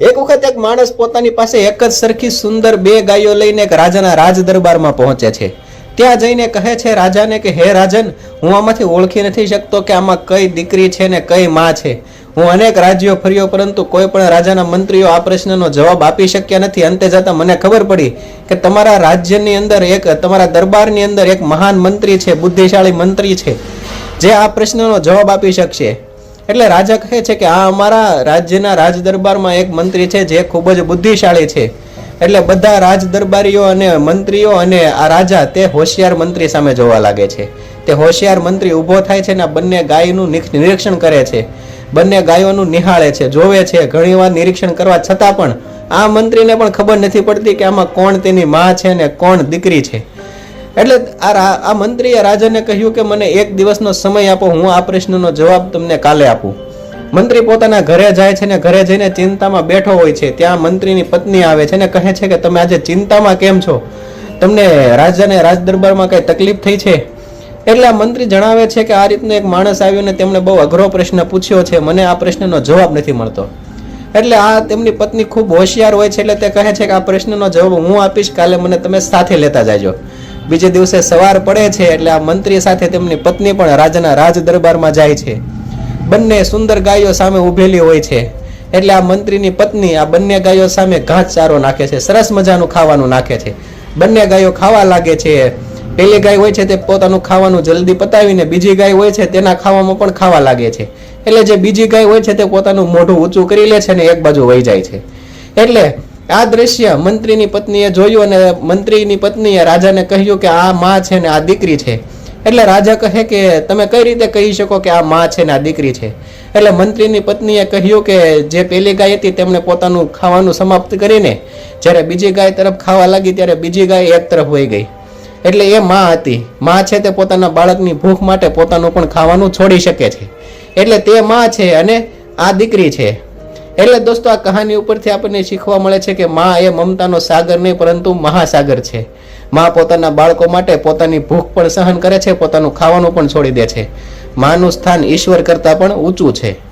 એક વખત એક માણસ પોતાની પાસે એક જ સરખી સુંદર બે ગાયો લઈને એક રાજાના રાજ દરબારમાં પહોંચે છે. ત્યાં જઈને કહે છે રાજાને કે, હે રાજન, હું આમાંથી ઓળખી નથી શકતો કે આમાં કઈ દીકરી છે ને કઈ માં છે. હું અનેક રાજ્યો ફર્યો, પરંતુ કોઈ પણ રાજાના મંત્રીઓ આ પ્રશ્નનો જવાબ આપી શક્યા નથી. અંતે જતા મને ખબર પડી કે તમારા રાજ્યની અંદર એક, તમારા દરબારની અંદર એક મહાન મંત્રી છે, બુદ્ધિશાળી મંત્રી છે, જે આ પ્રશ્નનો જવાબ આપી શકશે. એટલે રાજા કહે છે કે આ અમારા રાજ્યના રાજ દરબારમાં એક મંત્રી છે જે ખૂબ જ બુદ્ધિશાળી છે. એટલે બધા રાજ દરબારીઓ અને મંત્રીઓ અને આ રાજા તે હોશિયાર મંત્રી સામે જોવા લાગે છે. તે હોશિયાર મંત્રી ઊભો થાય છે ને બંને ગાયનું નિરીક્ષણ કરે છે. બંને ગાયોનું નિહાળે છે, જોવે છે, ઘણીવાર નિરીક્ષણ કરવા છતાં પણ આ મંત્રીને પણ ખબર નથી પડતી કે આમાં કોણ તેની માં છે ને કોણ દીકરી છે. એટલે આ મંત્રીએ રાજાને કહ્યું કે મને એક દિવસનો સમય આપો, હું આ પ્રશ્નનો જવાબ તમને કાલે આપું. મંત્રી પોતાના ઘરે જાય છે ને ઘરે જઈને ચિંતામાં બેઠો હોય છે. ત્યાં મંત્રીની પત્ની આવે છે ને કહે છે કે તમે આજે ચિંતામાં કેમ છો? તમને રાજાને રાજદરબારમાં કઈ તકલીફ થઈ છે? એટલે આ મંત્રી જણાવે છે કે આ રીતનો એક માણસ આવ્યો ને તેમણે બહુ અઘરો પ્રશ્ન પૂછ્યો છે. મને આ પ્રશ્નનો જવાબ નથી મળતો. એટલે આ તેમની પત્ની ખૂબ હોશિયાર હોય છે એટલે તે કહે છે કે આ પ્રશ્નનો જવાબ હું આપીશ, કાલે મને તમે સાથે લેતા જાજો. બીજે દિવસે સવાર પડે છે એટલે આ મંત્રી સાથે તેમની પત્ની પણ રાજાના રાજ દરબારમાં જાય છે. બંને સુંદર ગાયો સામે ઊભેલી હોય છે. એટલે આ મંત્રીની પત્ની આ બંને ગાયો સામે ઘાસચારો નાખે છે. સરસ મજાનું ખાવાનું નાખે છે. બંને ગાયો ખાવા લાગે છે. પેલી ગાય હોય છે તે પોતાનું ખાવાનું જલ્દી પતાવીને બીજી ગાય હોય છે તેના ખાવામાં પણ ખાવા લાગે છે. એટલે જે બીજી ગાય હોય છે તે પોતાનું મોઢું ઊંચું કરી લે છે ને એક બાજુ વહી જાય છે. એટલે આ દ્રશ્ય મંત્રીની પત્નીએ જોયું અને મંત્રીની પત્નીએ રાજાને કહ્યું કે આ માં છે ને આ દીકરી છે. એટલે રાજા કહે કે તમે કઈ રીતે કહી શકો કે આ માં છે ને આ દીકરી છે? એટલે મંત્રીની પત્નીએ કહ્યું કે જે પેલી ગાય હતી તેમણે પોતાનું ખાવાનું સમાપ્ત કરીને જ્યારે બીજી ગાય તરફ ખાવા લાગી ત્યારે બીજી ગાય એક તરફ વહી ગઈ. એટલે એ માં હતી. માં છે તે પોતાના બાળકની ભૂખ માટે પોતાનું પણ ખાવાનું છોડી શકે છે. એટલે તે માં છે અને આ દીકરી છે. એટલે દોસ્તો, આ કહાની ઉપરથી આપણને શીખવા મળે છે કે માં એ મમતાનો સાગર નહીં, પરંતુ મહાસાગર છે. માં પોતાના બાળકો માટે પોતાની ભૂખ પણ સહન કરે છે, પોતાનું ખાવાનું પણ છોડી દે છે. માનું સ્થાન ઈશ્વર કરતાં પણ ઊંચું છે.